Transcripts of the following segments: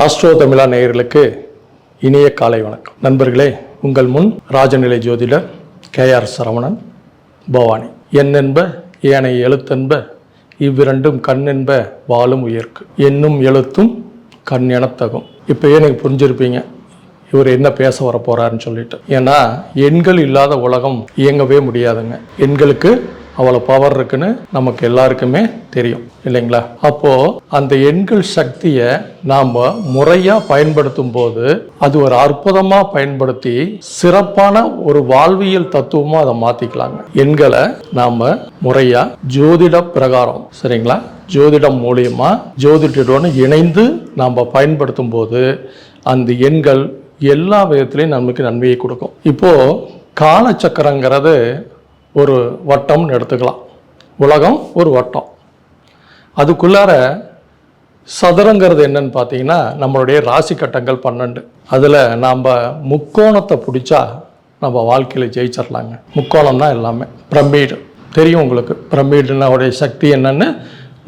Astro தமிழா நேயர்களுக்கு இனிய காலை வணக்கம். நண்பர்களே உங்கள் முன் ராஜநிலை ஜோதிடர் கே ஆர் சரவணன் பவானி. என்னென்ப ஏனைய எழுத்தென்ப இவ்விரண்டும் கண்ணென்ப வாழும் உயர்க்கு. என்னும் எழுத்தும் கண் எனத்தகும் இப்போ எனக்கு புரிஞ்சிருப்பீங்க? இவர் என்ன பேச வர போகிறாருன்னு சொல்லிட்டு. ஏன்னா எண்கள் இல்லாத உலகம் இயங்கவே முடியாதுங்க. எண்களுக்கு அவ்வளோ பவர் இருக்குன்னு நமக்கு எல்லாருக்குமே தெரியும் இல்லைங்களா? அப்போது அந்த எண்கள் சக்தியை நாம் முறையாக பயன்படுத்தும் போது அது ஒரு அற்புதமாக பயன்படுத்தி சிறப்பான ஒரு வாழ்வியல் தத்துவமாக அதை மாற்றிக்கலாங்க எண்களை நாம் முறையாக ஜோதிட பிரகாரம் சரிங்களா? ஜோதிடம் மூலியமாக ஜோதிடோடு இணைந்து நாம் பயன்படுத்தும் போது அந்த எண்கள் எல்லா விதத்திலையும் நமக்கு நன்மையை கொடுக்கும். இப்போது காலச்சக்கரங்கிறது ஒரு வட்டம்னு எடுத்துக்கலாம். உலகம் ஒரு வட்டம். அதுக்குள்ளார சதுரங்கிறது என்னன்னு பார்த்தீங்கன்னா நம்மளுடைய ராசி கட்டங்கள் பன்னெண்டு. அதில் நாம் முக்கோணத்தை பிடிச்சா நம்ம வாழ்க்கையில் ஜெயிச்சிடலாங்க முக்கோணம் தான் எல்லாமே. பிரமிடு. தெரியும் உங்களுக்கு. பிரமிடுனுடைய சக்தி என்னன்னு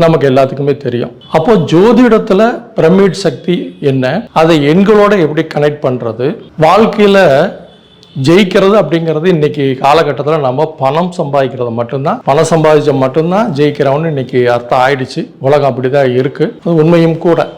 நமக்கு எல்லாத்துக்குமே தெரியும். அப்போ ஜோதிடத்தில் பிரமிட் சக்தி என்ன? அதை எண்களோட எப்படி கனெக்ட் பண்ணுறது வாழ்க்கையில் ஜெயிக்கிறது அப்படிங்கிறது இன்னைக்கு காலகட்டத்தில் நம்ம பணம் சம்பாதிக்கிறது மட்டும்தான். பணம் சம்பாதிச்ச மட்டும்தான் ஜெயிக்கிறவன்னு இன்னைக்கு அர்த்தம் ஆயிடுச்சு. உலகம் அப்படிதான் இருக்கு. அது உண்மையும் கூட.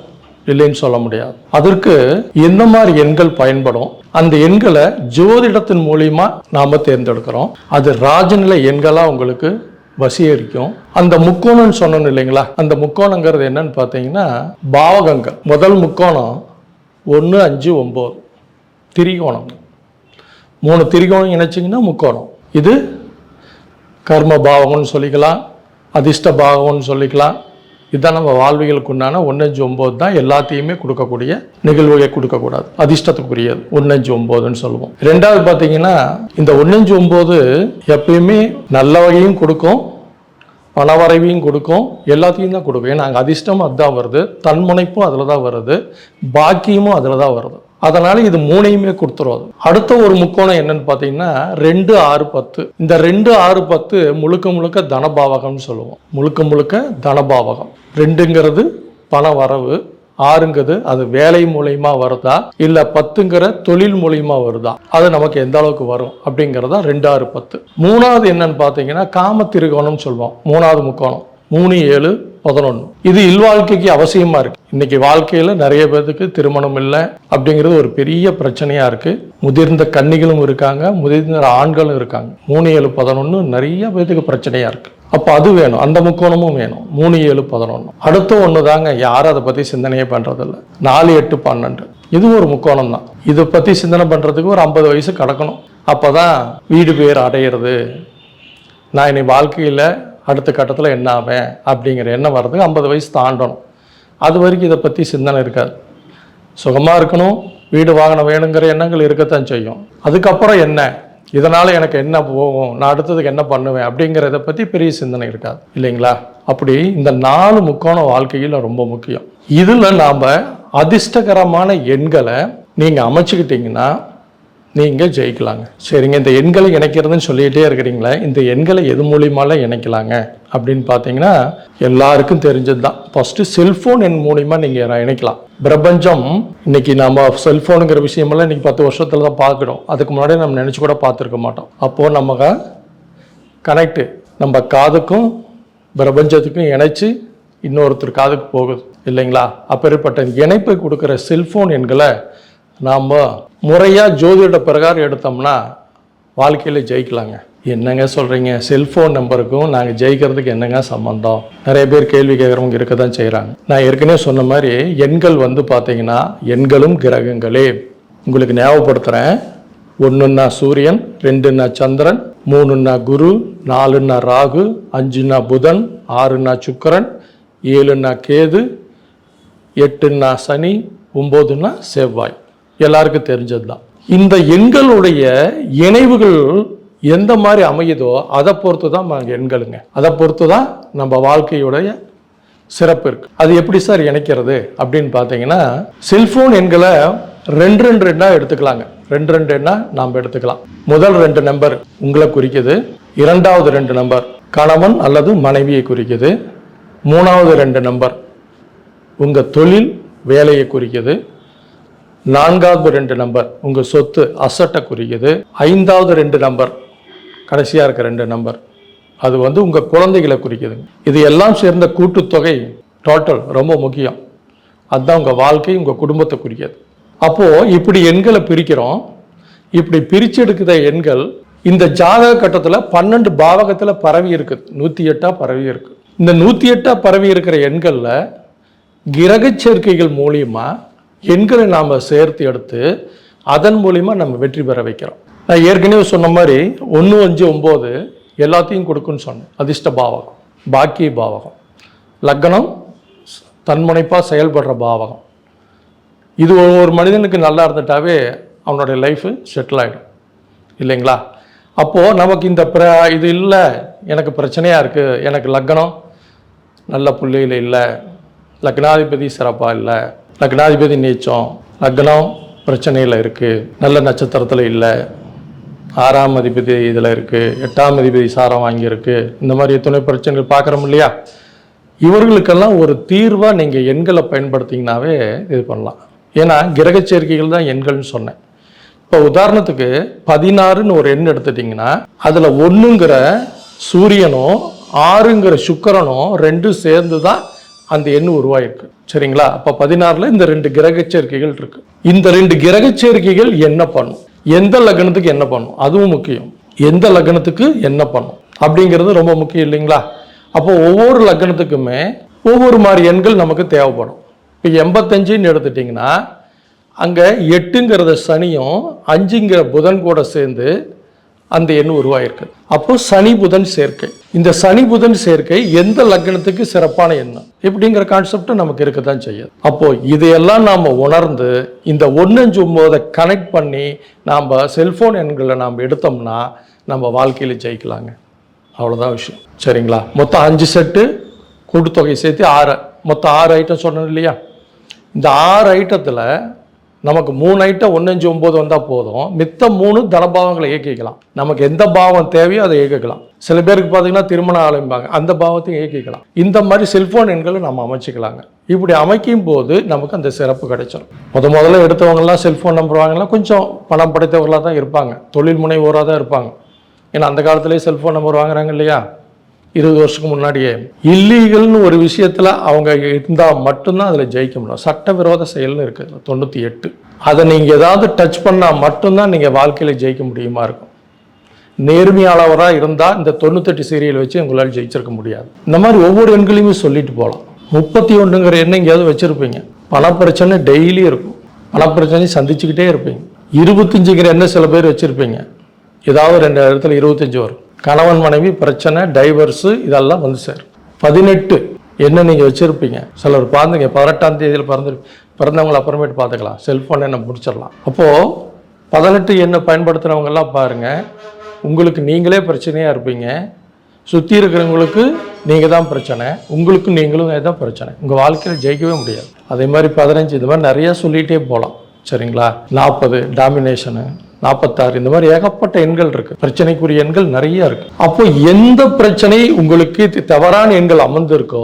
இல்லைன்னு சொல்ல முடியாது. அதற்கு எந்த மாதிரி எண்கள் பயன்படும்? அந்த எண்களை ஜோதிடத்தின் மூலியமா நாம தேர்ந்தெடுக்கிறோம். அது ராஜநிலை எண்களா உங்களுக்கு வசீகரிக்கும். அந்த முக்கோணம்னு சொன்னோம் இல்லைங்களா? அந்த முக்கோணங்கிறது என்னன்னு பார்த்தீங்கன்னா பாவகங்கள். முதல் முக்கோணம் ஒன்று அஞ்சு ஒம்பது திரிகோணம். மூணு திரிகோணம் இணைச்சிங்கன்னா முக்கோணம். இது கர்ம பாவகம்னு சொல்லிக்கலாம் அதிர்ஷ்ட பாவகம்னு சொல்லிக்கலாம். இதுதான் நம்ம வாழ்விகளுக்கு உண்டான ஒன்னஞ்சு ஒம்பது தான் எல்லாத்தையுமே கொடுக்கக்கூடிய நிகழ்வுகளை கொடுக்கக்கூடாது. அதிர்ஷ்டத்துக்குரியது ஒன்னஞ்சு ஒம்போதுன்னு சொல்லுவோம். ரெண்டாவது பார்த்தீங்கன்னா இந்த ஒன்னஞ்சு ஒம்பது எப்பயுமே நல்ல வகையும் கொடுக்கும் பணவரைவையும் கொடுக்கும் எல்லாத்தையும் தான் கொடுக்கும். ஏன்னா அங்கே அதிர்ஷ்டம் அதுதான் வருது தன்முனைப்பும் அதில் தான் வருது பாக்கியமும் அதில் தான் வருது. அதனால இது மூணையுமே கொடுத்துரும் அது. அடுத்த ஒரு முக்கோணம் என்னன்னு பார்த்தீங்கன்னா ரெண்டு ஆறு பத்து. இந்த ரெண்டு ஆறு பத்து முழுக்க முழுக்க தனபாவகம்னு சொல்லுவோம். முழுக்க முழுக்க தனபாவகம். ரெண்டுங்கிறது பண வரவு ஆறுங்கிறது அது வேலை மூலயமா வருதா இல்ல பத்துங்கிற தொழில் மூலியமா வருதா? அது நமக்கு எந்த அளவுக்கு வரும் அப்படிங்கிறதா ரெண்டு ஆறு பத்து. மூணாவது என்னன்னு பார்த்தீங்கன்னா காம திருகோணம்னு சொல்லுவோம். மூணாவது முக்கோணம். மூணு ஏழு பதினொன்று இது இல்வாழ்க்கைக்கு அவசியமா இருக்கு. இன்னைக்கு வாழ்க்கையில நிறைய பேருக்கு திருமணம் இல்லை அப்படிங்கிறது ஒரு பெரிய பிரச்சனையா இருக்கு. முதிர்ந்த கன்னிகளும் இருக்காங்க முதிர்ந்த ஆண்களும் இருக்காங்க. மூணு ஏழு பதினொன்று நிறைய பேருக்கு பிரச்சனையா இருக்கு. அப்போ அது வேணும் அந்த முக்கோணமும் வேணும். மூணு ஏழு பதினொன்று அடுத்த ஒன்று தாங்க யாரும் அதை பற்றி சிந்தனையே பண்ணுறதில்ல நாலு எட்டு பன்னெண்டு. இது ஒரு முக்கோணம் தான். இதை பற்றி சிந்தனை பண்ணுறதுக்கு ஒரு ஐம்பது வயசு கிடக்கணும். அப்போ தான் வீடு பேர் அடையிறது. நான் இனி வாழ்க்கையில் அடுத்த கட்டத்தில் என்ன ஆவேன் அப்படிங்கிற எண்ணம் வர்றதுக்கு ஐம்பது வயசு தாண்டணும். அது வரைக்கும் இதை பற்றி சிந்தனை இருக்காது. சுகமாக இருக்கணும் வீடு வாகனம் வேணுங்கிற எண்ணங்கள் இருக்கத்தான் செய்யும். அதுக்கப்புறம் என்ன? இதனால் எனக்கு என்ன போகும்? நான் அடுத்ததுக்கு என்ன பண்ணுவேன்? அப்படிங்கிறத பற்றி பெரிய சிந்தனை இருக்காது. இல்லைங்களா? அப்படி இந்த நாலு முக்கோண வாழ்க்கையில் ரொம்ப முக்கியம். இதில் நாம் அதிர்ஷ்டகரமான எண்களை நீங்கள் அமைச்சுக்கிட்டிங்கன்னா நீங்கள் ஜெயிக்கலாங்க. சரிங்க இந்த எண்களை இணைக்கிறதுன்னு சொல்லிகிட்டே இருக்கிறீங்களே இந்த எண்களை எது மூலியமாலாம் இணைக்கலாங்க? அப்படின்னு பார்த்தீங்கன்னா எல்லாருக்கும் தெரிஞ்சது தான் ஃபஸ்ட்டு செல்ஃபோன் எண் மூலியமாக நீங்கள் இணைக்கலாம். பிரபஞ்சம் இன்னைக்கு நம்ம செல்ஃபோனுங்கிற விஷயமெல்லாம் இன்னைக்கு பத்து வருஷத்துல தான் பார்க்குறோம். அதுக்கு முன்னாடி நம்ம நினச்சி கூட பார்த்துருக்க மாட்டோம். அப்போது நம்ம கனெக்டு நம்ம காதுக்கும் பிரபஞ்சத்துக்கும் இணைச்சு இன்னொருத்தர் காதுக்கு போகுது. இல்லைங்களா? அப்பேற்பட்ட இணைப்பை கொடுக்குற செல்ஃபோன் எண்களை நாம் முறையாக ஜோதிட பிரகாரம் எடுத்தோம்னா வாழ்க்கையில் ஜெயிக்கலாங்க. என்னங்க சொல்கிறீங்க செல்ஃபோன் நம்பருக்கும் நாங்கள் ஜெயிக்கிறதுக்கு என்னங்க சம்மந்தம் நிறைய பேர் கேள்வி கேட்குறவங்க இருக்க தான் செய்கிறாங்க நான் ஏற்கனவே சொன்ன மாதிரி எண்கள் வந்து பார்த்தீங்கன்னா எண்களும் கிரகங்களே. உங்களுக்கு ஞாபகப்படுத்துகிறேன் ஒன்றுன்னா சூரியன் ரெண்டுன்னா சந்திரன் மூணுன்னா குரு நாலுன்னா ராகு அஞ்சுன்னா புதன் ஆறுன்னா சுக்கிரன் ஏழுன்னா கேது எட்டுன்னா சனி ஒம்போதுன்னா செவ்வாய். எல்லாருக்கும் தெரிஞ்சது தான் இந்த எண்களுடைய இணைவுகள் எந்த மாதிரி அமையுதோ அதை பொறுத்து தான் எண்களுங்க. அதை பொறுத்து தான் நம்ம வாழ்க்கையுடைய சிறப்பு இருக்கு. அது எப்படி சார் இணைக்கிறது அப்படின்னு பார்த்தீங்கன்னா செல்போன் எண்களை ரெண்டு ரெண்டு ரெண்டா எடுத்துக்கலாங்க. ரெண்டு ரெண்டு எண்ணா நாம் எடுத்துக்கலாம். முதல் ரெண்டு நம்பர் உங்களை குறிக்குது. இரண்டாவது ரெண்டு நம்பர் கணவன் அல்லது மனைவியை குறிக்குது. மூணாவது ரெண்டு நம்பர் உங்கள் தொழில் வேலையை குறிக்குது. நான்காவது ரெண்டு நம்பர் உங்கள் சொத்து அசட்டை குறிக்குது ஐந்தாவது ரெண்டு நம்பர் கடைசியாக இருக்க ரெண்டு நம்பர் அது வந்து உங்கள் குழந்தைகளை குறிக்குதுங்க இது எல்லாம் சேர்ந்த கூட்டுத்தொகை டோட்டல் ரொம்ப முக்கியம். அதுதான் உங்கள் வாழ்க்கை உங்கள் குடும்பத்தை குறிக்கிது. அப்போது இப்படி எண்களை பிரிக்கிறோம். இப்படி பிரித்து எடுக்கிற எண்கள் இந்த ஜாதக கட்டத்தில் பன்னெண்டு பாவகத்தில் பரவி இருக்குது. நூற்றி எட்டாக பரவி இருக்குது இந்த நூற்றி எட்டாக பரவி இருக்கிற எண்களில் கிரக சேர்க்கைகள் மூலியமாக எண்களை நாம் சேர்த்து எடுத்து அதன் மூலிமா நம்ம வெற்றி பெற வைக்கிறோம். நான் ஏற்கனவே சொன்ன மாதிரி ஒன்று அஞ்சு ஒம்பது எல்லாத்தையும் கொடுக்குன்னு சொன்னேன். அதிர்ஷ்ட பாவகம் பாக்கிய பாவகம் லக்னம் தன்முனைப்பாக செயல்படுற பாவகம். இது ஒரு மனிதனுக்கு நல்லா இருந்துட்டாவே அவனுடைய லைஃபு செட்டில் ஆகிடும் இல்லைங்களா? அப்போது நமக்கு இந்த பிர இது இல்லை எனக்கு பிரச்சனையாக இருக்குது எனக்கு லக்னம் நல்ல புள்ளியில் இல்லை லக்னாதிபதி சிறப்பாக இல்லை லக்னாதிபதி நீச்சம் லக்னம் பிரச்சனையில் இருக்குது நல்ல நட்சத்திரத்தில் இல்லை. ஆறாம் அதிபதி இதில் இருக்குது எட்டாம் அதிபதி சாரம் வாங்கியிருக்கு. இந்த மாதிரி துணை பிரச்சனைகள் பார்க்குறோம் இல்லையா? இவர்களுக்கெல்லாம் ஒரு தீர்வாக நீங்கள் எண்களை பயன்படுத்திங்கனாவே இது பண்ணலாம். ஏன்னா கிரக சேர்க்கைகள் தான் எண்கள்னு சொன்னேன். இப்போ உதாரணத்துக்கு பதினாறுன்னு ஒரு எண் எடுத்துட்டிங்கன்னா அதில் ஒன்றுங்கிற சூரியனும் ஆறுங்கிற சுக்கிரனும் ரெண்டும் சேர்ந்து தான் அந்த எண் உருவாயிருக்கு. சரிங்களா? அப்போ பதினாறில் இந்த ரெண்டு கிரக சேர்க்கைகள் இருக்கு. இந்த ரெண்டு கிரக சேர்க்கைகள் என்ன பண்ணும்? எந்த லக்னத்துக்கு என்ன பண்ணும்? அதுவும் முக்கியம். எந்த லக்னத்துக்கு என்ன பண்ணும்? அப்படிங்கிறது ரொம்ப முக்கியம் இல்லைங்களா? அப்போ ஒவ்வொரு லக்னத்துக்குமே ஒவ்வொரு மாதிரி எண்கள் நமக்கு தேவைப்படும். இப்போ எண்பத்தஞ்சுன்னு எடுத்துட்டிங்கன்னா அங்கே எட்டுங்கிறத சனியும் அஞ்சுங்கிற புதன் கூட சேர்ந்து அந்த எண் உருவாயிருக்கு. அப்போ சனி புதன் சேர்க்கை. இந்த சனி புதன் சேர்க்கை எந்த லக்னத்துக்கு சிறப்பான எண்ணம்? இப்படிங்கிற கான்செப்ட் நமக்கு இருக்க தான் செய்யுது. அப்போ இதையெல்லாம் நாம் உணர்ந்து இந்த ஒன்னஞ்சு ஒம்போதை கனெக்ட் பண்ணி நாம் செல்ஃபோன் எண்களை நாம் எடுத்தோம்னா நம்ம வாழ்க்கையில் ஜெயிக்கலாங்க. அவ்வளோதான் விஷயம். சரிங்களா? மொத்தம் அஞ்சு செட்டு கூட்டுத்தொகை சேர்த்து ஆறு. மொத்தம் ஆறு ஐட்டம் சொன்னேன் இல்லையா? இந்த ஆறு ஐட்டத்தில் நமக்கு மூணு ஐட்டம் ஒன்னஞ்சு ஒம்பது வந்தால் போதும். மித்த மூணு தனபாவங்களை இயக்கிக்கலாம் நமக்கு எந்த பாவம் தேவையோ அதை இயக்கிக்கலாம் சில பேருக்கு பார்த்தீங்கன்னா திருமணம் ஆரம்பிப்பாங்க. அந்த பாவத்தையும் இயக்கிக்கலாம் இந்த மாதிரி செல்ஃபோன் எண்களை நம்ம அமைச்சிக்கலாங்க. இப்படி அமைக்கும் போது நமக்கு அந்த சிறப்பு கிடைச்சிடும் முத முதல்ல எடுத்தவங்கலாம் செல்ஃபோன் நம்பர் வாங்கலாம் கொஞ்சம் பணம் படைத்தவர்களாக தான் இருப்பாங்க. தொழில் முனைவோராக தான் இருப்பாங்க. ஏன்னா அந்த காலத்திலேயே செல்ஃபோன் நம்பர் வாங்குறாங்க இல்லையா? இருபது வருஷத்துக்கு முன்னாடியே. இல்லீகல்னு ஒரு விஷயத்தில் அவங்க இருந்தால் மட்டும்தான் அதில் ஜெயிக்க முடியும். சட்டவிரோத செயல்னு இருக்குது தொண்ணூற்றி எட்டு. அதை நீங்கள் ஏதாவது டச் பண்ணால் மட்டும்தான் நீங்கள் வாழ்க்கையில் ஜெயிக்க முடியுமா இருக்கும். நேர்மையாளவராக இருந்தால் இந்த தொண்ணூத்தெட்டு சீரியல் வச்சு உங்களால் ஜெயிச்சிருக்க முடியாது. இந்த மாதிரி ஒவ்வொரு எண்களையுமே சொல்லிட்டு போகலாம் முப்பத்தி ஒன்றுங்கிற எண்ணம் எங்கேயாவது வச்சுருப்பீங்க. பணப்பிரச்சனை டெய்லி இருக்கும். பணப்பிரச்சனை சந்திச்சுக்கிட்டே இருப்பீங்க. இருபத்தஞ்சுங்கிற எண்ணம் சில பேர் வச்சுருப்பீங்க. ஏதாவது ரெண்டு இடத்துல இருபத்தஞ்சி வரும். கணவன் மனைவி பிரச்சனை டைவர்ஸு இதெல்லாம் வந்து சேரும். பதினெட்டு என்ன நீங்கள் வச்சுருப்பீங்க? சிலர் பார்த்துங்க பதினெட்டாம் தேதியில் பிறந்து பிறந்தவங்களை அப்புறமேட்டு பார்த்துக்கலாம். செல்ஃபோன் என்ன முடிச்சிடலாம். அப்போது பதினெட்டு எண்ணை பயன்படுத்துகிறவங்கெல்லாம் பாருங்கள் உங்களுக்கு நீங்களே பிரச்சனையாக இருப்பீங்க. சுற்றி இருக்கிறவங்களுக்கு நீங்கள் தான் பிரச்சனை. உங்களுக்கு நீங்களும் தான் பிரச்சனை. உங்கள் வாழ்க்கையில் ஜெயிக்கவே முடியாது. அதே மாதிரி பதினஞ்சு இது மாதிரி நிறையா சொல்லிகிட்டே போகலாம். சரிங்களா? நாற்பது டாமினேஷனு நாற்பத்தாறு இந்த மாதிரி ஏகப்பட்ட எண்கள் இருக்கு. பிரச்சனைக்குரிய எண்கள் நிறைய இருக்கு. அப்போ எந்த பிரச்சனை உங்களுக்கு தவறான எண்கள் அமர்ந்திருக்கோ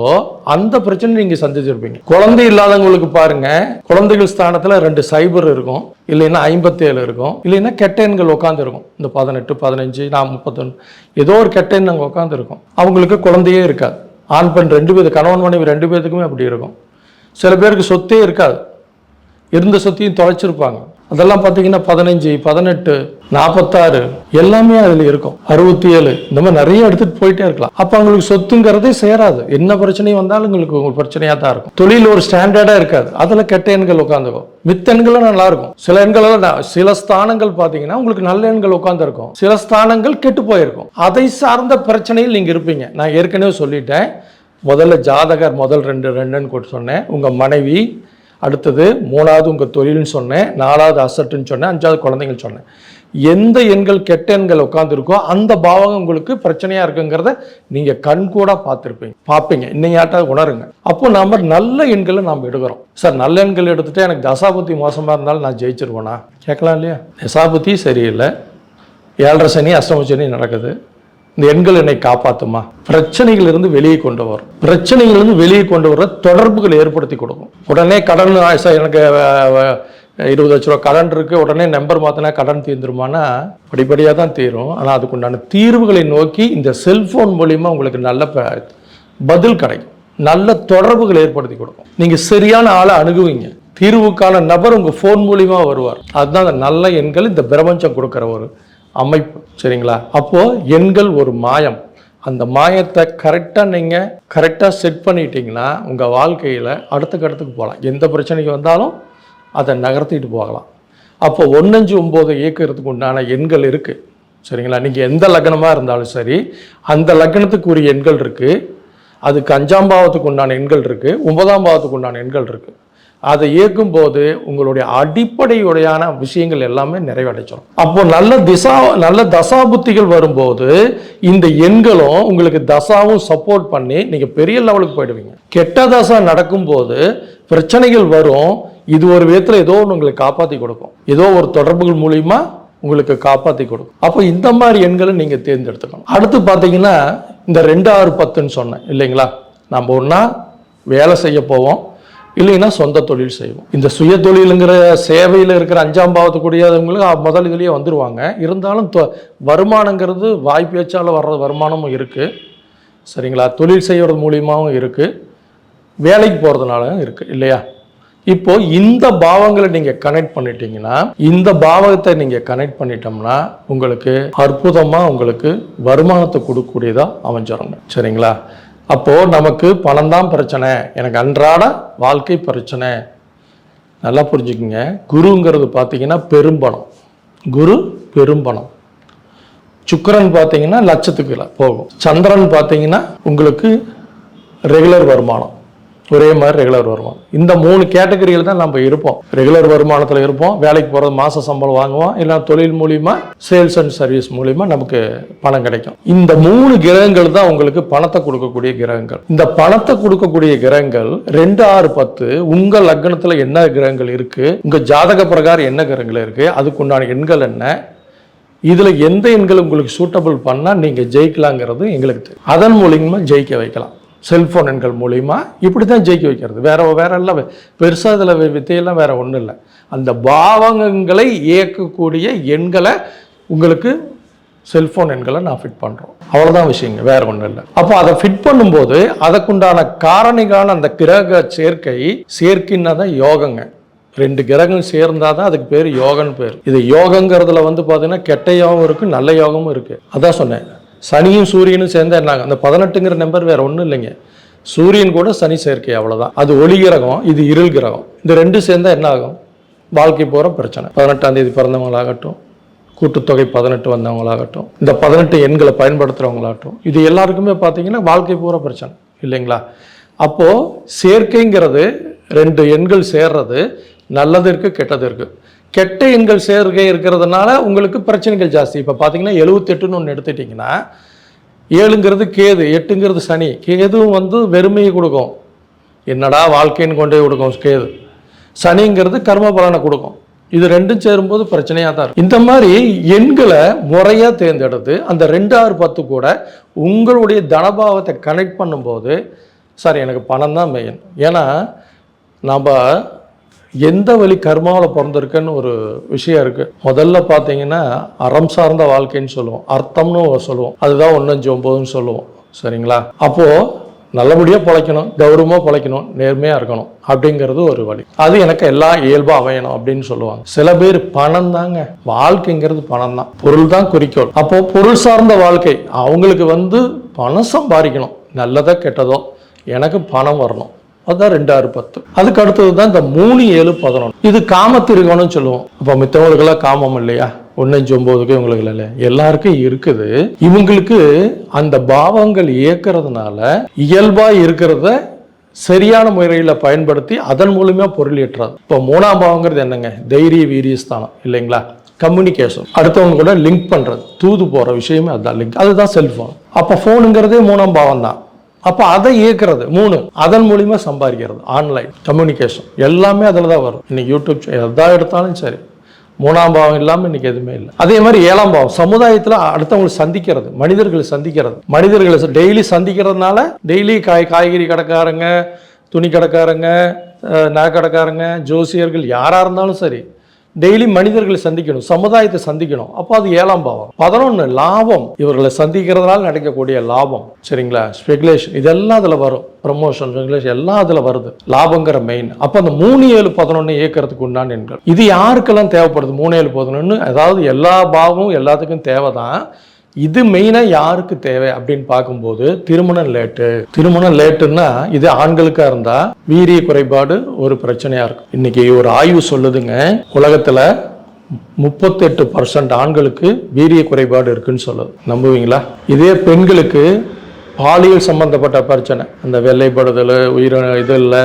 அந்த பிரச்சனை நீங்க சந்திச்சிருப்பீங்க. குழந்தை இல்லாதவங்களுக்கு பாருங்க குழந்தைகள் ஸ்தானத்துல ரெண்டு சைபர் இருக்கும். இல்லைன்னா ஐம்பத்தேழு இருக்கும். இல்லைன்னா கெட்ட எண்கள் உட்காந்துருக்கும் இந்த பதினெட்டு பதினஞ்சு நான் முப்பத்தொன்று ஏதோ ஒரு கெட்ட எண் அங்கே உட்காந்துருக்கோம் அவங்களுக்கு குழந்தையே இருக்காது. ஆண் பெண் ரெண்டு பேர் கணவன் மனைவி ரெண்டு பேர்த்துக்குமே அப்படி இருக்கும். சில பேருக்கு சொத்தே இருக்காது. இருந்த சொத்தையும் தொலைச்சிருப்பாங்க. அதெல்லாம் பார்த்தீங்கன்னா பதினஞ்சு பதினெட்டு நாற்பத்தாறு எல்லாமே அதில் இருக்கும். அறுபத்தி ஏழு இந்த மாதிரி நிறைய எடுத்துட்டு போயிட்டே இருக்கலாம். அப்போ அவங்களுக்கு சொத்துங்கிறதே சேராது. என்ன பிரச்சனையும் வந்தாலும் உங்களுக்கு உங்களுக்கு பிரச்சனையாக தான் இருக்கும். தொழில் ஒரு ஸ்டாண்டர்டாக இருக்காது. அதில் கெட்ட எண்கள் உட்காந்துக்கும் மித்த எண்களும் நல்லா இருக்கும். சில எண்களெல்லாம் சில ஸ்தானங்கள் பார்த்தீங்கன்னா உங்களுக்கு நல்ல எண்கள் உட்காந்துருக்கும். சில ஸ்தானங்கள் கெட்டு போயிருக்கும். அதை சார்ந்த பிரச்சனையில் நீங்கள் இருப்பீங்க. நான் ஏற்கனவே சொல்லிட்டேன். முதல்ல ஜாதகர் முதல் ரெண்டு ரெண்டுன்னு கூட சொன்னேன். உங்கள் மனைவி அடுத்தது மூணாவது உங்கள் தொழில்னு சொன்னேன் நாலாவது அசட்டுன்னு சொன்னேன் அஞ்சாவது குழந்தைகள் சொன்னேன். எந்த எண்கள் கெட்ட எண்கள் உட்காந்துருக்கோ அந்த பாவகம் உங்களுக்கு பிரச்சனையாக இருக்குங்கிறத நீங்கள் கண்கூட பார்த்துருப்பீங்க. பார்ப்பீங்க. இன்னையாட்டாவது உணருங்க. அப்போ நம்ம நல்ல எண்களை நாம் எடுக்கிறோம். சார் நல்ல எண்கள் எடுத்துகிட்டு எனக்கு தசாபுத்தி மோசமாக இருந்தாலும் நான் ஜெயிச்சிருவேனா? கேட்கலாம் இல்லையா? தசாபுத்தி சரியில்லை. ஏழரை சனி அஷ்டம சனி நடக்குது. இந்த எண்கள் என்னை காப்பாத்துமா? பிரச்சனைகளிலிருந்து வெளியே கொண்டு வரும் பிரச்சனைகள் இருந்து வெளியே கொண்டு வர தொடர்புகள் ஏற்படுத்தி கொடுக்கும். உடனே கடன் ஆ, எனக்கு இருபது லட்ச ரூபா கடன் இருக்கு. உடனே நம்பர் மாத்தினா கடன் தீர்ந்துருமானா? படிப்படியாக தான் தீரும். ஆனால் அதுக்குண்டான தீர்வுகளை நோக்கி இந்த செல்போன் மூலியமா உங்களுக்கு நல்ல ப- பதில் கிடைக்கும். நல்ல தொடர்புகள் ஏற்படுத்தி கொடுக்கும். நீங்க சரியான ஆளை அணுகுவீங்க. தீர்வுக்கான நபர் உங்க ஃபோன் மூலியமா வருவார். அதுதான் அந்த நல்ல எண்கள் இந்த பிரபஞ்சம் கொடுக்குற ஒரு அமைப்பு சரிங்களா? அப்போ எண்கள் ஒரு மாயம். அந்த மாயத்தை கரெக்டாக நீங்கள் கரெக்டாக செட் பண்ணிட்டீங்கன்னா உங்கள் வாழ்க்கையில் அடுத்த கட்டத்துக்கு போகலாம். எந்த பிரச்சனைக்கு வந்தாலும் அதை நகர்த்திட்டு போகலாம். அப்போ ஒன்றஞ்சு ஒம்பது இயக்கிறதுக்கு உண்டான எண்கள் இருக்குது சரிங்களா? நீங்கள் எந்த லக்னமாக இருந்தாலும் சரி அந்த லக்னத்துக்குரிய எண்கள் இருக்குது அதுக்கு அஞ்சாம் பாவத்துக்கு உண்டான எண்கள் இருக்குது ஒன்பதாம் பாவத்துக்கு உண்டான எண்கள் இருக்குது அதை இயக்கும் போது உங்களுடைய அடிப்படையுடையான விஷயங்கள் எல்லாமே நிறைவடைச்சிடும் அப்போ நல்ல திசா நல்ல தசாபுத்திகள் வரும்போது இந்த எண்களும் உங்களுக்கு தசாவும் சப்போர்ட் பண்ணி நீங்க பெரிய லெவலுக்கு போயிடுவீங்க. கெட்ட தசா நடக்கும்போது பிரச்சனைகள் வரும். இது ஒரு விதத்துல ஏதோ ஒன்று உங்களுக்கு காப்பாற்றி கொடுக்கும். ஏதோ ஒரு தொடர்புகள் மூலியமா உங்களுக்கு காப்பாற்றி கொடுக்கும். அப்போ இந்த மாதிரி எண்களை நீங்க தேர்ந்தெடுத்துக்கணும். அடுத்து பார்த்தீங்கன்னா இந்த ரெண்டு ஆறு பத்துன்னு சொன்னேன் இல்லைங்களா? நம்ம ஒன்றா வேலை செய்ய போவோம். இல்லைன்னா சொந்த தொழில் செய்வோம். இந்த சுய தொழிலுங்கிற சேவையில் இருக்கிற அஞ்சாம் பாவத்துக்குரியவங்களுக்கு முதல் இதுலேயே வந்துடுவாங்க இருந்தாலும் தொ- வருமானங்கிறது வாய் பேச்சால் வர்ற வருமானமும் இருக்குது சரிங்களா? தொழில் செய்கிறது மூலியமாகவும் இருக்குது வேலைக்கு போகிறதுனாலும் இருக்குது இல்லையா? இப்போ இந்த பாவங்களை நீங்கள் கனெக்ட் பண்ணிட்டீங்கன்னா இந்த பாவத்தை நீங்கள் கனெக்ட் பண்ணிட்டோம்னா உங்களுக்கு அற்புதமாக உங்களுக்கு வருமானத்தை கொடுக்கக்கூடியதாக அமைஞ்சிருங்க. சரிங்களா? அப்போது நமக்கு பணம் தான் பிரச்சனை. எனக்கு அன்றாட வாழ்க்கை பிரச்சனை. நல்லா புரிஞ்சுக்குங்க. குருங்கிறது பார்த்தீங்கன்னா பெரும்பணம். குரு பெரும்பணம். சுக்கரன் பார்த்தீங்கன்னா லட்சத்துக்குள்ள போகும். சந்திரன் பார்த்தீங்கன்னா உங்களுக்கு ரெகுலர் வருமானம். ஒரே மாதிரி ரெகுலர் வருமானம் இந்த மூணு கேட்டகரியில் தான் நம்ம இருப்போம். ரெகுலர் வருமானத்தில் இருப்போம். வேலைக்கு போகிறது மாத சம்பளம் வாங்குவோம் இல்லை தொழில் மூலியமாக சேல்ஸ் அண்ட் சர்வீஸ் மூலிமா நமக்கு பணம் கிடைக்கும். இந்த மூணு கிரகங்கள் தான் உங்களுக்கு பணத்தை கொடுக்கக்கூடிய கிரகங்கள். இந்த பணத்தை கொடுக்கக்கூடிய கிரகங்கள் ரெண்டு ஆறு பத்து உங்கள் லக்னத்தில் என்ன கிரகங்கள் இருக்குது உங்கள் ஜாதக பிரகாரம் என்ன கிரகங்கள் இருக்குது அதுக்குண்டான எண்கள் என்ன இதில் எந்த எண்கள் உங்களுக்கு சூட்டபிள் பண்ணால் நீங்கள் ஜெயிக்கலாங்கிறது எங்களுக்கு தெரியும். அதன் மூலியமாக ஜெயிக்க வைக்கலாம். செல்ஃபோன்கள் எண்கள் இப்படி தான் ஜெயிக்க வைக்கிறது. வேற வேற எல்லாம் பெருசாக அதில் வித்தையெல்லாம் வேற ஒன்றும் இல்லை. அந்த பாவகங்களை இயக்கக்கூடிய எண்களை உங்களுக்கு செல்ஃபோன் எண்களை நான் ஃபிட் பண்ணுறோம் அவ்வளோதான் விஷயங்க வேற ஒன்றும் இல்லை. அப்போ அதை ஃபிட் பண்ணும்போது அதற்குண்டான காரணிகான அந்த கிரக சேர்க்கை சேர்க்கின்னா தான் யோகங்க. ரெண்டு கிரகம் சேர்ந்தால் தான் அதுக்கு பேர் யோகன்னு பேர். இது யோகங்கிறதுல வந்து பார்த்தீங்கன்னா கெட்ட யோகம் இருக்குது நல்ல யோகமும் இருக்குது அதான் சொன்னேன். சனியும் சூரியனும் சேர்ந்தா என்னாங்க அந்த பதினெட்டுங்கிற நம்பர் வேற ஒன்றும் இல்லைங்க. சூரியன் கூட சனி சேர்க்கை அவ்வளோதான் அது ஒளி கிரகம் இது இருள் கிரகம். இந்த ரெண்டு சேர்ந்தா என்ன ஆகும்? வாழ்க்கை போகிற பிரச்சனை. பதினெட்டாம் தேதி பிறந்தவங்களாகட்டும் கூட்டுத்தொகை பதினெட்டு வந்தவங்களாகட்டும் இந்த பதினெட்டு எண்களை பயன்படுத்துகிறவங்களாகட்டும் இது எல்லாருக்குமே பார்த்தீங்கன்னா வாழ்க்கை பூரா பிரச்சனை. இல்லைங்களா? அப்போது சேர்க்கைங்கிறது ரெண்டு எண்கள் சேர்றது நல்லது இருக்குது கெட்டது இருக்குது கெட்ட எண்கள் சேர்க்கை இருக்கிறதுனால உங்களுக்கு பிரச்சனைகள் ஜாஸ்தி. இப்போ பார்த்தீங்கன்னா எழுபத்தெட்டுன்னு ஒன்று எடுத்துட்டிங்கன்னா ஏழுங்கிறது கேது எட்டுங்கிறது சனி. கேதுவும் வந்து வெறுமையை கொடுக்கும். என்னடா வாழ்க்கைன்னு கொண்டு கொடுக்கும் கேது. சனிங்கிறது கர்ம பலனை கொடுக்கும். இது ரெண்டும் சேரும்போது பிரச்சனையாக தான் இருக்கும். இந்த மாதிரி எண்களை முறையாக தேர்ந்தெடுத்து அந்த ரெண்டு ஆறு பத்து கூட உங்களுடைய தனபாவத்தை கனெக்ட் பண்ணும்போது சார் எனக்கு பணம் தான் மெயின் ஏன்னா நம்ம எந்த வழி கர்மாவில் பிறந்திருக்குன்னு ஒரு விஷயம் இருக்குது முதல்ல பார்த்தீங்கன்னா அறம் சார்ந்த வாழ்க்கைன்னு சொல்லுவோம். அர்த்தம்னு சொல்லுவோம். அதுதான் ஒன்னஞ்சு ஒம்போதுன்னு சொல்லுவோம். சரிங்களா? அப்போது நல்லபடியாக பிழைக்கணும் கௌரவமாக பிழைக்கணும் நேர்மையாக இருக்கணும் அப்படிங்கிறது ஒரு வழி. அது எனக்கு எல்லாம் இயல்பாக அமையணும் அப்படின்னு சொல்லுவாங்க. சில பேர் பணம் தாங்க. வாழ்க்கைங்கிறது பணம் தான். பொருள் தான் குறிக்கோள். அப்போது பொருள் சார்ந்த வாழ்க்கை. அவங்களுக்கு வந்து பணம் சம்பாதிக்கணும். நல்லதோ கெட்டதோ எனக்கு பணம் வரணும். அதுதான் ரெண்டாயிரம் பத்து. அதுக்கு அடுத்தது தான் இந்த மூணு ஏழு பதினொன்று இது காமத்திருக்கணும்னு சொல்லுவோம். அப்போ மித்தவங்களுக்கெல்லாம் காமம் இல்லையா? ஒன்னஞ்சு ஒன்பதுக்கு இவங்களுக்கு இல்லை எல்லாருக்கும் இருக்குது. இவங்களுக்கு அந்த பாவங்கள் இயக்கிறதுனால இயல்பா இருக்கிறத சரியான முறையில் பயன்படுத்தி அதன் மூலியமா பொருள் ஏற்றாது இப்போ மூணாம் பாவங்கிறது என்னங்க? தைரிய வீரியஸ்தானம் இல்லைங்களா? கம்யூனிகேஷன் அடுத்தவங்க கூட லிங்க் பண்றது. தூது போற விஷயமே அதுதான் லிங்க் அதுதான் செல்போன் அப்போ ஃபோனுங்கிறதே மூணாம் பாவம் தான் அப்போ அதை இயக்கிறது மூணு அதன் மூலியமா சம்பாதிக்கிறது ஆன்லைன் கம்யூனிகேஷன் எல்லாமே அதில் தான் வரும். இன்னைக்கு யூடியூப் எதா எடுத்தாலும் சரி. மூணாம் பாவம் இல்லாமல் இன்னைக்கு எதுவுமே இல்லை. அதே மாதிரி ஏழாம் பாவம் சமுதாயத்தில் அடுத்தவங்களை சந்திக்கிறது மனிதர்களை சந்திக்கிறது. மனிதர்களை டெய்லி சந்திக்கிறதுனால டெய்லி காய் காய்கறி கடைக்காரங்க துணி கடைக்காரங்க நகை கடைக்காரங்க ஜோசியர்கள் யாராக இருந்தாலும் சரி டெய்லி மனிதர்களை சந்திக்கணும் சமுதாயத்தை சந்திக்கணும். அப்போ அது ஏழாம் பாவம். பதினொன்று லாபம். இவர்களை சந்திக்கிறதுனால நடக்கக்கூடிய லாபம். சரிங்களா? ஸ்பெகுலேஷன் இதெல்லாம் அதில் வரும். ப்ரமோஷன் ஸ்பெகுலேஷன் எல்லாம் அதில் வருது. லாபங்கிற மெயின் அப்போ அந்த மூணு ஏழு பதினொன்று இயக்கிறதுக்கு உண்டான எண்கள். இது யாருக்கெல்லாம் தேவைப்படுது? மூணு ஏழு பதினொன்று அதாவது எல்லா பாவமும் எல்லாத்துக்கும் தேவை தான் இது மெயினாக யாருக்கு தேவை அப்படின்னு பார்க்கும்போது திருமணம் லேட்டு. திருமணம் லேட்டுன்னா இது ஆண்களுக்காக இருந்தால் வீரிய குறைபாடு ஒரு பிரச்சனையாக இருக்கும். இன்னைக்கு ஒரு ஆய்வு சொல்லுதுங்க உலகத்தில் முப்பத்தெட்டு பர்சன்ட் ஆண்களுக்கு வீரிய குறைபாடு இருக்குன்னு சொல்லுது. நம்புவீங்களா? இதே பெண்களுக்கு பாலியல் சம்பந்தப்பட்ட பிரச்சனை. அந்த வெள்ளைப்படுதல் உயிர இது இல்லை.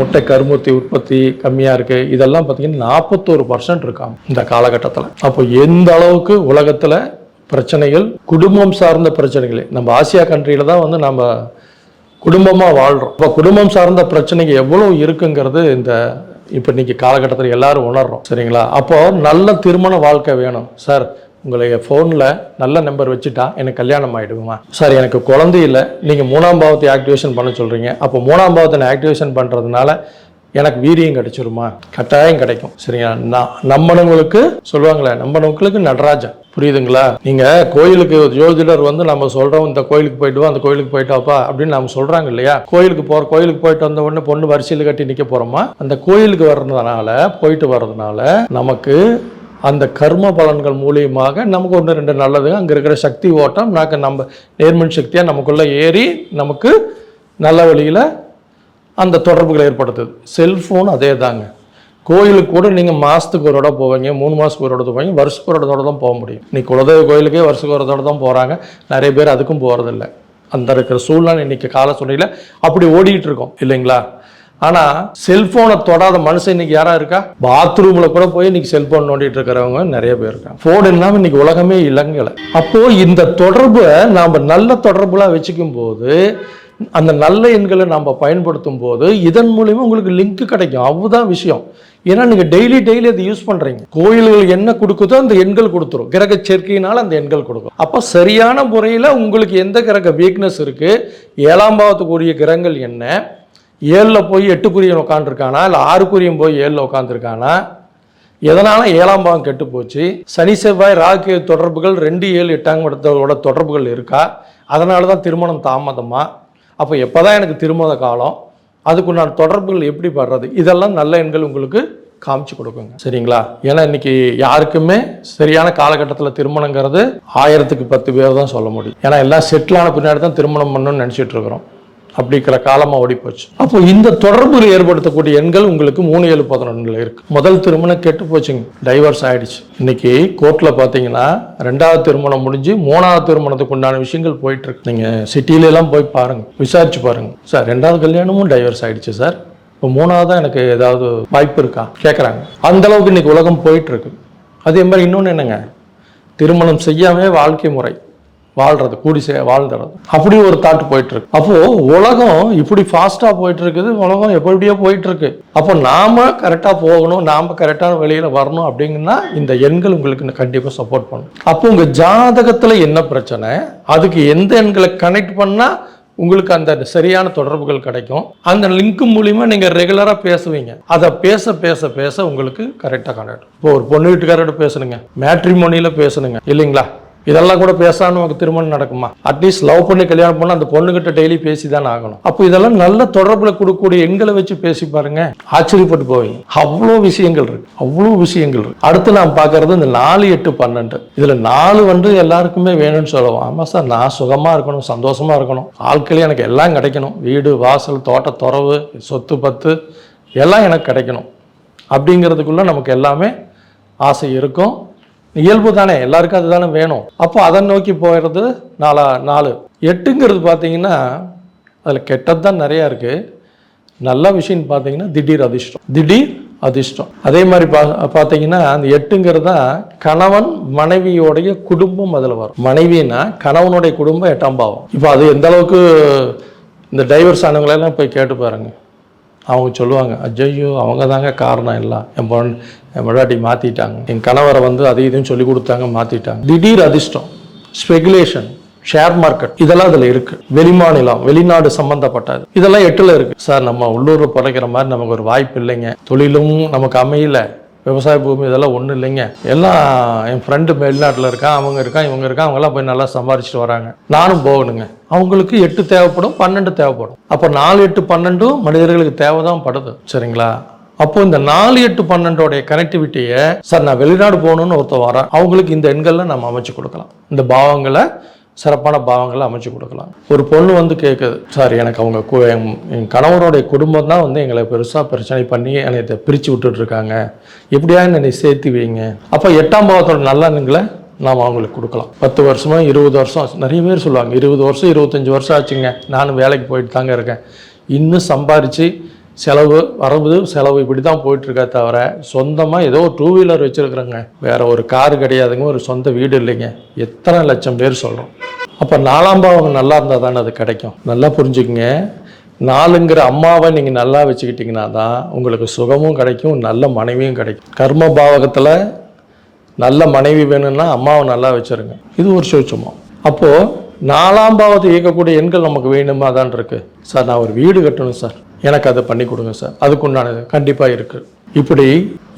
முட்டை கருமூத்தி உற்பத்தி கம்மியாக இருக்குது இதெல்லாம் பார்த்தீங்கன்னா நாற்பத்தோரு பர்சன்ட் இருக்காங்க இந்த காலகட்டத்தில். அப்போ எந்த அளவுக்கு உலகத்தில் பிரச்சனைகள் குடும்பம் சார்ந்த பிரச்சனைகள். நம்ம ஆசியா கண்ட்ரியில் தான் வந்து நம்ம குடும்பமாக வாழ்கிறோம் இப்போ குடும்பம் சார்ந்த பிரச்சனைங்க எவ்வளோ இருக்குங்கிறது இந்த இப்போ இன்னைக்கு காலகட்டத்தில் எல்லாரும் உணர்றோம். சரிங்களா? அப்போது நல்ல திருமண வாழ்க்கை வேணும். சார் உங்களுடைய ஃபோனில் நல்ல நம்பர் வச்சுட்டா எனக்கு கல்யாணம் ஆகிடுமா சார் எனக்கு குழந்தை இல்லை. நீங்கள் மூணாம் பாவத்தை ஆக்டிவேஷன் பண்ண சொல்கிறீங்க அப்போ மூணாம் பாவத்தை நான் ஆக்டிவேஷன் பண்ணுறதுனால எனக்கு வீரியம் கிடைச்சிருமா? கட்டாயம் கிடைக்கும். சரிங்களா நான் நம்பனவங்களுக்கு சொல்லுவாங்களே நம்பனவங்களுக்கு நடராஜன். புரியுதுங்களா? நீங்க கோயிலுக்கு ஜோதிடர் வந்து நம்ம சொல்றோம் இந்த கோயிலுக்கு போயிட்டு வா அந்த கோயிலுக்கு போயிட்டாப்பா அப்படின்னு நம்ம சொல்றாங்க இல்லையா? கோயிலுக்கு போற கோயிலுக்கு போயிட்டு வந்த உடனே பொண்ணு வரிசையில் கட்டி நிக்க போறோமா? அந்த கோயிலுக்கு வர்றதுனால போயிட்டு வர்றதுனால நமக்கு அந்த கர்ம பலன்கள் மூலியமாக நமக்கு ஒன்று ரெண்டு நல்லது. அங்கே இருக்கிற சக்தி ஓட்டம் நாக்கு நம்ம நேர்மன் சக்தியாக நமக்குள்ளே ஏறி நமக்கு நல்ல வழியில் அந்த தொடர்புகளை ஏற்படுத்துது. செல்ஃபோன் அதே தாங்க கோயிலுக்கு கூட நீங்கள் மாதத்துக்கு ஒரு இடம் போவீங்க மூணு மாதத்துக்கு ஒரு இடத்துக்கு போவீங்க வருஷத்துக்கு ஒரு இடத்தோட தான் போக முடியும். நீ குலதெய்வ கோயிலுக்கே வருஷத்துக்கு ஒரு இடத்தோட தான் போகிறாங்க நிறைய பேர் அதுக்கும் போகிறதில்ல அந்த இருக்கிற சூழ்நிலை இன்னைக்கு கால சூழ்நிலையில் அப்படி ஓடிக்கிட்டு இருக்கோம் இல்லைங்களா? ஆனால் செல்ஃபோனை தொடாத மனுஷன் இன்னைக்கு யாரா இருக்கா? பாத்ரூமில் கூட போய் இன்னைக்கு செல்ஃபோன் நோண்டிட்டு இருக்கிறவங்க நிறைய பேர் இருக்காங்க. ஃபோன் இல்லாமல் இன்னைக்கு உலகமே இல்லைங்கல. அப்போது இந்த தொடர்பை நாம் நல்ல தொடர்புலாம் வச்சுக்கும் போது அந்த நல்ல எண்களை நம்ம பயன்படுத்தும் போது இதன் மூலிமா உங்களுக்கு லிங்க் கிடைக்கும். அவ்வளோதான் விஷயம். ஏன்னா நீங்கள் டெய்லி டெய்லி அதை யூஸ் பண்ணுறீங்க கோயில்கள் என்ன கொடுக்குதோ அந்த எண்கள் கொடுத்துரும். கிரக சேர்க்கையினால் அந்த எண்கள் கொடுக்கும். அப்போ சரியான முறையில் உங்களுக்கு எந்த கிரக வீக்னஸ் இருக்குது ஏழாம் பாவத்துக்குரிய கிரகங்கள் என்ன? ஏழில் போய் எட்டுக்குரியன் உட்காந்துருக்கானா இல்லை ஆறுக்குரியம் போய் ஏழில் உட்காந்துருக்கானா எதனால ஏழாம் பாவம் கெட்டு போச்சு? சனி செவ்வாய் ராகு தொடர்புகள் ரெண்டு ஏழு எட்டாம் இடத்தோட தொடர்புகள் இருக்கா? அதனால தான் திருமணம் தாமதமாக அப்போ எப்போ தான் எனக்கு திருமண காலம் அதுக்குண்டான தொடர்புகள் எப்படி படுறது இதெல்லாம் நல்ல எண்கள் உங்களுக்கு காமிச்சு கொடுக்குங்க. சரிங்களா? ஏன்னா இன்னைக்கு யாருக்குமே சரியான காலகட்டத்தில் திருமணங்கிறது ஆயிரத்துக்கு பத்து பேர் தான் சொல்ல முடியும். ஏன்னா எல்லாம் செட்டில் ஆன பின்னாடி தான் திருமணம் பண்ணணும்னு நினச்சிட்டு இருக்கிறோம். அப்படிங்கிற காலமாக ஓடிப்போச்சு. அப்போ இந்த தொடர்பு ஏற்படுத்தக்கூடிய எண்கள் உங்களுக்கு மூணு ஏழு பதினொன்றில் இருக்கு. முதல் திருமணம் கெட்டு போச்சுங்க. டைவர்ஸ் ஆயிடுச்சு. இன்னைக்கு கோர்ட்டில் பார்த்தீங்கன்னா ரெண்டாவது திருமணம் முடிஞ்சு மூணாவது திருமணத்துக்கு உண்டான விஷயங்கள் போயிட்டு இருக்கு நீங்கள் சிட்டில எல்லாம் போய் பாருங்க. விசாரிச்சு பாருங்க. சார் ரெண்டாவது கல்யாணமும் டைவர்ஸ் ஆயிடுச்சு சார். இப்போ மூணாவதா எனக்கு ஏதாவது வாய்ப்பு இருக்கா? கேட்குறாங்க அந்தளவுக்கு இன்றைக்கி உலகம் போயிட்டுருக்கு. அதே மாதிரி இன்னொன்று என்னங்க? திருமணம் செய்யாமே வாழ்க்கை முறை. வாழ்றது கூடி சே வாழ்ந்துறது. அப்படி ஒரு தாட் போயிட்டு இருக்கு அப்போ உலகம் இப்படி ஃபாஸ்டா போயிட்டு இருக்குது உலகம் எப்படியோ போயிட்டு இருக்கு அப்போ நாம கரெக்டா போகணும் நாம கரெக்டான வெளியில வரணும் அப்படிங்கன்னா இந்த எண்கள் உங்களுக்கு கண்டிப்பா சப்போர்ட் பண்ணும். அப்போ உங்க ஜாதகத்துல என்ன பிரச்சனை? அதுக்கு எந்த எண்களை கனெக்ட் பண்ணா உங்களுக்கு அந்த சரியான தொடர்புகள் கிடைக்கும். அந்த லிங்க் மூலிமா நீங்கள் ரெகுலராக பேசுவீங்க. அதை பேச பேச பேச உங்களுக்கு கரெக்டாக கனெக்ட் இப்போ ஒரு பொண்ணு வீட்டுக்காரோட பேசணுங்க மேட்ரிமோனியில் பேசணுங்க இல்லைங்களா? இதெல்லாம் கூட பேசாமல் நமக்கு திருமணம் நடக்குமா? அட்லீஸ்ட் லவ் பண்ணி கல்யாணம் பண்ணால் அந்த பொண்ணுகிட்ட டெய்லி பேசி தான் ஆகணும். அப்போ இதெல்லாம் நல்ல தொடர்பில் கொடுக்கக்கூடிய எண்களை வச்சு பேசி பாருங்க. ஆச்சரியப்பட்டு போவீங்க. அவ்வளோ விஷயங்கள் இருக்கு. அவ்வளோ விஷயங்கள் இருக்கு. அடுத்து நான் பார்க்கறது இந்த நாலு எட்டு பன்னெண்டு. இதில் நாலு வந்து எல்லாருக்குமே வேணும்னு சொல்லுவோம் ஆமாம் சார் நான் சுகமாக இருக்கணும் சந்தோஷமாக இருக்கணும். ஆட்களே எனக்கு எல்லாம் கிடைக்கணும். வீடு வாசல் தோட்ட துறவு சொத்து பத்து எல்லாம் எனக்கு கிடைக்கணும். அப்படிங்கிறதுக்குள்ள நமக்கு எல்லாமே ஆசை இருக்கும். இயல்பு தானே எல்லாருக்கும் அதுதானே வேணும். அப்போ அதை நோக்கி போயிடுறது நாலா நாலு. எட்டுங்கிறது பார்த்தீங்கன்னா அதில் கெட்டது தான் நிறையா இருக்குது நல்ல விஷயம் பார்த்தீங்கன்னா திடீர் அதிர்ஷ்டம். திடீர் அதிர்ஷ்டம். அதே மாதிரி பா பார்த்தீங்கன்னா அந்த எட்டுங்கிறது தான் கணவன் மனைவியோடைய குடும்பம் அதில் வரும். மனைவினா கணவனுடைய குடும்பம் எட்டாம் பாவம். இப்போ அது எந்த அளவுக்கு இந்த டைவர்ஸ் ஆனவங்களெல்லாம் போய் கேட்டு பாருங்கள் அவங்க சொல்லுவாங்க அஜய்யோ அவங்க தாங்க காரணம் எல்லாம். என் பொண்ணு என் முன்னாடி மாற்றிட்டாங்க என் கணவரை வந்து அதை இதையும் சொல்லி கொடுத்தாங்க மாற்றிட்டாங்க திடீர் அதிர்ஷ்டம் ஸ்பெகுலேஷன் ஷேர் மார்க்கெட் இதெல்லாம் அதில் இருக்கு. வெளிமாநிலம் வெளிநாடு சம்பந்தப்பட்டது. இதெல்லாம் எட்டுல இருக்கு. சார் நம்ம உள்ளூரில் பிறக்கிற மாதிரி நமக்கு ஒரு வாய்ப்பு இல்லைங்க. தொழிலும் நமக்கு அமையல. விவசாய பூமி இதெல்லாம் ஒன்றும் இல்லைங்க. எல்லாம் என் ஃப்ரெண்டு வெளிநாட்டில் இருக்கான் அவங்க இருக்கான் இவங்க இருக்கான். அவங்கெல்லாம் போய் நல்லா சம்பாரிச்சிட்டு வராங்க. நானும் போகணுங்க. அவங்களுக்கு எட்டு தேவைப்படும் பன்னெண்டு தேவைப்படும். அப்போ நாலு எட்டு பன்னெண்டும் மனிதர்களுக்கு தேவை தான் படுது. சரிங்களா? அப்போ இந்த நாலு எட்டு பன்னெண்டோடைய கனெக்டிவிட்டியை சார் நான் வெளிநாடு போகணும்னு ஒருத்தர் வரேன். அவங்களுக்கு இந்த எண்கள்ல நம்ம அமைச்சு கொடுக்கலாம். இந்த பாவங்களை சிறப்பான பாவங்களை அமைச்சு கொடுக்கலாம். ஒரு பொண்ணு வந்து கேட்குது சார் எனக்கு அவங்க என் கணவருடைய குடும்பம் தான் வந்து எங்களை பெருசாக பிரச்சனை பண்ணி என்னை இதை பிரித்து விட்டுட்ருக்காங்க எப்படியா என்னை சேர்த்து வைங்க. அப்போ எட்டாம் பாவத்தோட நல்லெண்ணங்களை நாம் அவங்களுக்கு கொடுக்கலாம். பத்து வருஷமா இருபது வருஷம் நிறைய பேர் சொல்லுவாங்க இருபது வருஷம் இருபத்தஞ்சி வருஷம் ஆச்சுங்க. நானும் வேலைக்கு போயிட்டு தாங்க இருக்கேன். இன்னும் சம்பாரித்து செலவு வரவு செலவு இப்படி தான் போயிட்டுருக்கா தவிர சொந்தமாக ஏதோ ஒரு டூ வீலர் வச்சுருக்குறேங்க. வேறு ஒரு கார் கிடையாதுங்க ஒரு சொந்த வீடு இல்லைங்க. எத்தனை லட்சம் பேர் சொல்கிறோம் அப்போ நாலாம் பாவம் நல்லா இருந்தால் தானே அது கிடைக்கும். நல்லா புரிஞ்சுக்குங்க. நாலுங்கிற அம்மாவை நீங்கள் நல்லா வச்சுக்கிட்டிங்கன்னா தான் உங்களுக்கு சுகமும் கிடைக்கும் நல்ல மனைவியும் கிடைக்கும். கர்ம பாவகத்தில் நல்ல மனைவி வேணும்னா அம்மாவை நல்லா வச்சுருங்க. இது ஒரு சூட்சமம். அப்போது நாலாம் பாவத்தை இயக்கக்கூடிய எண்கள் நமக்கு வேணுமா தான் இருக்கு. சார் நான் ஒரு வீடு கட்டணும் சார். எனக்கு அதை பண்ணி கொடுங்க சார். அதுக்குண்டானது கண்டிப்பாக இருக்குது இப்படி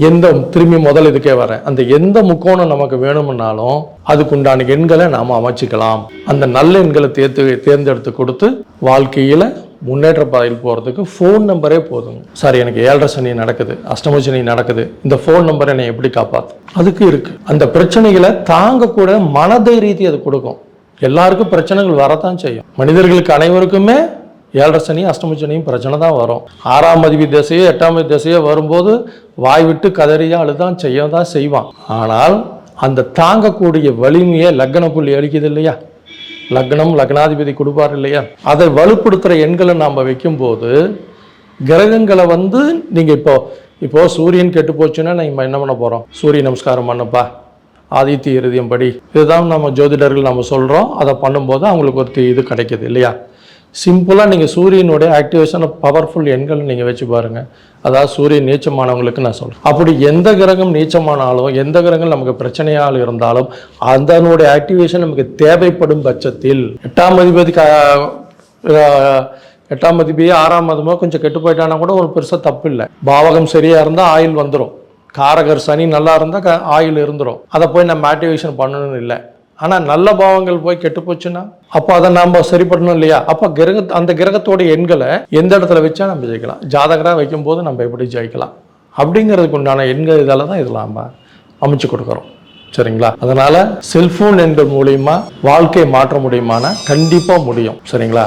எந்த திரும்பி முதல் இதுக்கே வரேன் அந்த எந்த முக்கோணம் நமக்கு வேணும்னாலும் அதுக்குண்டான எண்களை நாம் அமைச்சிக்கலாம். அந்த நல்ல எண்களை தேர்த்து தேர்ந்தெடுத்து கொடுத்து வாழ்க்கையில் முன்னேற்ற பாதையில் போகிறதுக்கு ஃபோன் நம்பரே போதும். சார் எனக்கு ஏழரை சனி நடக்குது அஷ்டம சனி நடக்குது. இந்த ஃபோன் நம்பரை என்னை எப்படி காப்பாற்று அதுக்கு இருக்கு. அந்த பிரச்சனைகளை தாங்கக்கூட மனதைரியத்தை அது கொடுக்கும். எல்லாருக்கும் பிரச்சனைகள் வரத்தான் செய்யும். மனிதர்களுக்கு அனைவருக்குமே ஏழரை சனி அஷ்டம சனியும் பிரச்சனை தான் வரும். ஆறாம் அதிபதி திசையோ எட்டாம் அதிபதி திசையோ வரும்போது வாய் விட்டு கதறியா அழுதான் செய்ய தான் செய்வான். ஆனால் அந்த தாங்கக்கூடிய வலிமையை லக்ன புள்ளி அளிக்குது இல்லையா? லக்னம் லக்னாதிபதி கொடுப்பார் இல்லையா? அதை வலுப்படுத்துகிற எண்களை நாம் வைக்கும்போது கிரகங்களை வந்து நீங்கள் இப்போ இப்போ சூரியன் கெட்டு போச்சுன்னா நம்ம என்ன பண்ண போகிறோம் சூரிய நமஸ்காரம் பண்ணப்பா. ஆதித்ய இறுதியம் படி இதுதான் நம்ம ஜோதிடர்கள் நம்ம சொல்கிறோம் அதை பண்ணும்போது அவங்களுக்கு ஒரு தி- இது கிடைக்குது இல்லையா? சிம்பிளாக நீங்கள் சூரியனுடைய ஆக்டிவேஷன் பவர்ஃபுல் எண்கள் நீங்கள் வச்சு பாருங்கள் அதாவது சூரியன் நீச்சமானவங்களுக்கு நான் சொல்கிறேன் அப்படி எந்த கிரகம் நீச்சமானாலும் எந்த கிரகம் நமக்கு பிரச்சனையால் இருந்தாலும் அதனுடைய ஆக்டிவேஷன் நமக்கு தேவைப்படும் பட்சத்தில் எட்டாம் அதிபதி எட்டாம் அதிபதியோ ஆறாம் மதமோ கொஞ்சம் கெட்டு போயிட்டானா கூட ஒரு பெருசாக தப்பு இல்லை. பாவகம் சரியாக இருந்தால் ஆயில் வந்துடும் காரகர் சனி நல்லா இருந்தால் க ஆயில் இருந்துடும் அதை போய் நம்ம ஆக்டிவேஷன் பண்ணணும்னு இல்லை. ஆனால் நல்ல பாவங்கள் போய் கெட்டு போச்சுன்னா அப்போ அதை நாம் சரி பண்ணணும் இல்லையா? அப்போ கிரக அந்த கிரகத்தோட எண்களை எந்த இடத்துல வச்சா நம்ம ஜெயிக்கலாம்? ஜாதகராக வைக்கும்போது நம்ம எப்படி ஜெயிக்கலாம்? அப்படிங்கிறதுக்கு உண்டான எண்கள் இதால் தான் இதில் நம்ம அமைச்சு கொடுக்குறோம். சரிங்களா? அதனால செல்போன் எண்கள் மூலியமா வாழ்க்கையை மாற்ற முடியுமானா கண்டிப்பா முடியும். சரிங்களா?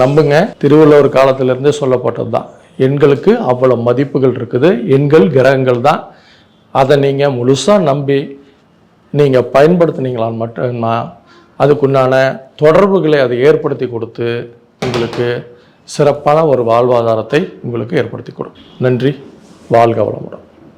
நம்புங்க. திருவள்ளுவர் காலத்திலிருந்தே சொல்லப்பட்டது தான் எண்களுக்கு அவ்வளவு மதிப்புகள் இருக்குது. எண்கள் கிரகங்கள் தான். அதை நீங்கள் முழுசாக நம்பி நீங்கள் பயன்படுத்துனீங்களான்னு மட்டும் அதுக்குண்டான தொடர்புகளை அதை ஏற்படுத்தி கொடுத்து உங்களுக்கு சிறப்பான ஒரு வாழ்வாதாரத்தை உங்களுக்கு ஏற்படுத்தி கொடுக்கும் நன்றி. வாழ்க வளமுடன்.